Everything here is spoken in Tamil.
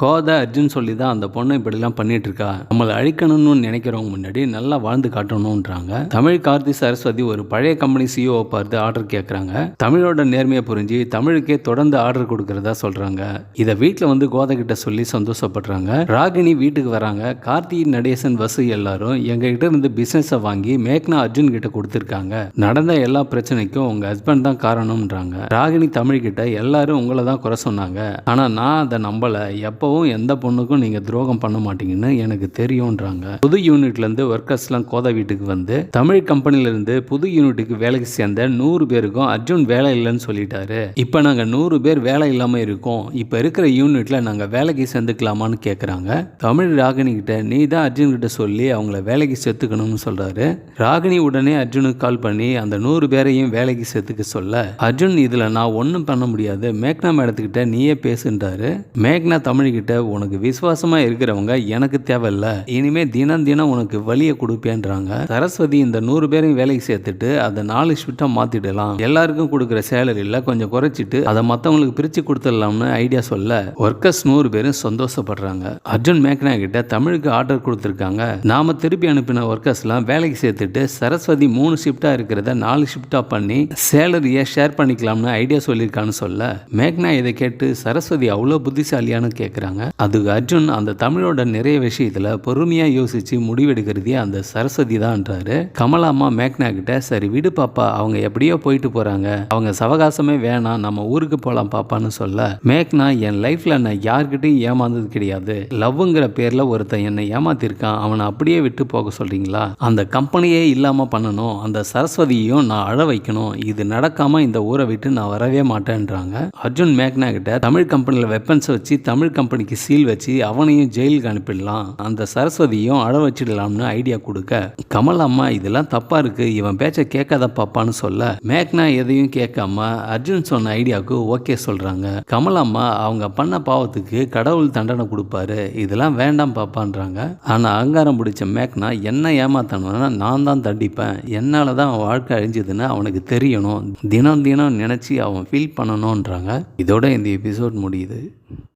கோதை அர்ஜுன் சொல்லி தான் அந்த பொண்ணு இப்படிலாம் பண்ணிட்டு இருக்கா நம்மளை அழிக்கணும்னு நினைக்கிறவங்க முன்னாடி நல்லா வாழ்ந்து காட்டணும்ன்றாங்க. தமிழ் கார்த்தி சரஸ்வதி ஒரு பழைய கம்பெனி சிஓ பார்த்து ஆர்டர் கேட்குறாங்க தமிழோட நேர்மையை புரிஞ்சு தமிழுக்கே தொடர்ந்து ஆர்டர் கொடுக்கறதா சொல்றாங்க. இதை வீட்டில் வந்து கோதை கிட்ட சொல்லி சந்தோஷப்படுறாங்க. ராகினி வீட்டுக்கு வராங்க. கார்த்தி நடேசன் வசு எல்லாரும் எங்ககிட்ட இருந்து பிசினஸை வாங்கி மேக்னா அர்ஜுன் கிட்ட கொடுத்துருக்காங்க. நடந்த எல்லா பிரச்சனைக்கும் உங்க ஹஸ்பண்ட் தான் காரணம்ன்றாங்க. ராகினி தமிழ் கிட்ட எல்லாரும் உங்களை தான் குறை சொன்னாங்க. ஆனா நான் அதை நம்பல. எப்போவும் எந்த பொண்ணுக்கும் நீங்கள் துரோகம் பண்ண மாட்டீங்கன்னு எனக்கு தெரியும்ன்றாங்க. புது யூனிட்லேருந்து ஒர்க்கர்ஸ்லாம் கோதை வீட்டுக்கு வந்து தமிழ் கம்பெனிலேருந்து புது யூனிட்டுக்கு வேலைக்கு சேர்ந்த நூறு பேருக்கும் அர்ஜுன் வேலை இல்லைன்னு சொல்லிட்டாரு. இப்போ நாங்கள் நூறு பேர் வேலை இல்லாமல் இருக்கோம். இப்போ இருக்கிற யூனிட்டில் நாங்கள் வேலைக்கு சேர்ந்துக்கலாமான்னு கேட்குறாங்க தமிழ் ராகினி கிட்ட நீ தான் அர்ஜுன் கிட்ட சொல்லி அவங்கள வேலைக்கு சேர்த்துக்கணும்னு சொல்கிறாரு ராகினி உடனே அர்ஜுனுக்கு கால் பண்ணி அந்த நூறு பேரையும் வேலைக்கு சேர்த்துக்க சொல்ல. அர்ஜுன் இதில் நான் ஒன்றும் பண்ண முடியாது. மேக்னா மேடத்துக்கிட்ட நீயே பேசுன்றாரு. மேக்னா கிட்ட உனக்கு விசுவாசமா இருக்கிறவங்க எனக்கு தேவையில்ல. இனிமே தினம் தினம் உனக்கு வழியை கொடுப்பேன்றாங்க. சரஸ்வதி இந்த நூறு பேரையும் வேலைக்கு சேர்த்துட்டு அதை நாலு ஷிஃப்டாக மாத்திடலாம். எல்லாருக்கும் கொடுக்குற சேலரியில் கொஞ்சம் குறைச்சிட்டு அதை மற்றவங்களுக்கு பிரித்து கொடுத்துடலாம்னு ஐடியா சொல்ல ஒர்க்கர்ஸ் நூறு பேரும் சந்தோஷப்படுறாங்க. அர்ஜுன் மேக்னா கிட்ட தமிழுக்கு ஆர்டர் கொடுத்துருக்காங்க. நாம திருப்பி அனுப்பின ஒர்க்கர்ஸ்லாம் வேலைக்கு சேர்த்துட்டு சரஸ்வதி மூணு ஷிஃப்டாக இருக்கிறத நாலு ஷிஃப்டாக பண்ணி சேலரியை ஷேர் பண்ணிக்கலாம்னு ஐடியா சொல்லியிருக்கான்னு சொல்ல. மேக்னா இதை கேட்டு சரஸ்வதி அவ்வளோ புத்திசாலியான்னு கேட்குறாங்க அதுக்கு அர்ஜுன் அந்த தமிழோட நிறைய விஷயத்தில் பொறுமையாக யோசித்து முடிவெடுக்கிறதே அந்த சரஸ்வதி தான்ன்றாரு. கமலாம்மா மேக்னா கிட்ட சரி விடு பாப்பா அவங்க எப்படியோ போயிட்டு போகிறாங்க அவங்க சவகாசமே வேணாம் நம்ம ஊருக்கு போகலாம் பாப்பான்னு சொல்ல. மேக்னா என் லைஃப்பில் நான் யார்கிட்டையும் ஏமாந்தது கிடையாது. லவ்ங்கிற பேரில் ஒருத்தன் என்னை ஏமாத்திருக்கான். அவனை அப்படியே விட்டு போக சொல்கிறீங்களா அந்த கம்பெனியே இல்லாமல் பண்ணணும். அந்த சரஸ்வதியையும் நான் அழ வைக்கணும். இது நடக்காமல் இந்த ஊரை விட்டு நான் வரவே மாட்டேன்றாங்க. அர்ஜுன் மேக்னா கிட்ட தமிழ் கம்பெனியில் வெப்பன்ஸ் வச்சு தமிழ் கம்பெனி கம்பெனிக்கு சீல் வச்சு அவனையும் ஜெயிலுக்கு அனுப்பிடலாம். அந்த சரஸ்வதியும் அழ வச்சிடலாம்னு ஐடியா கொடுக்க கமல் அம்மா இதெல்லாம் தப்பா இருக்கு. இவன் பேச்சை கேட்காத பாப்பான்னு சொல்ல. மேக்னா எதையும் கேட்காம அர்ஜுன் சொன்ன ஐடியாவுக்கு ஓகே சொல்றாங்க. கமல் அம்மா அவங்க பண்ண பாவத்துக்கு கடவுள் தண்டனை கொடுப்பாரு. இதெல்லாம் வேண்டாம் பாப்பான்றாங்க. ஆனா அகங்காரம் பிடிச்ச மேக்னா என்ன ஏமாத்தணும்னா நான் தான் தண்டிப்பேன். என்னால தான் அவன் வாழ்க்கை அழிஞ்சதுன்னு அவனுக்கு தெரியணும். தினம் தினம் நினைச்சு அவன் ஃபீல் பண்ணணுன்றாங்க இதோட இந்த எபிசோட் முடியுது.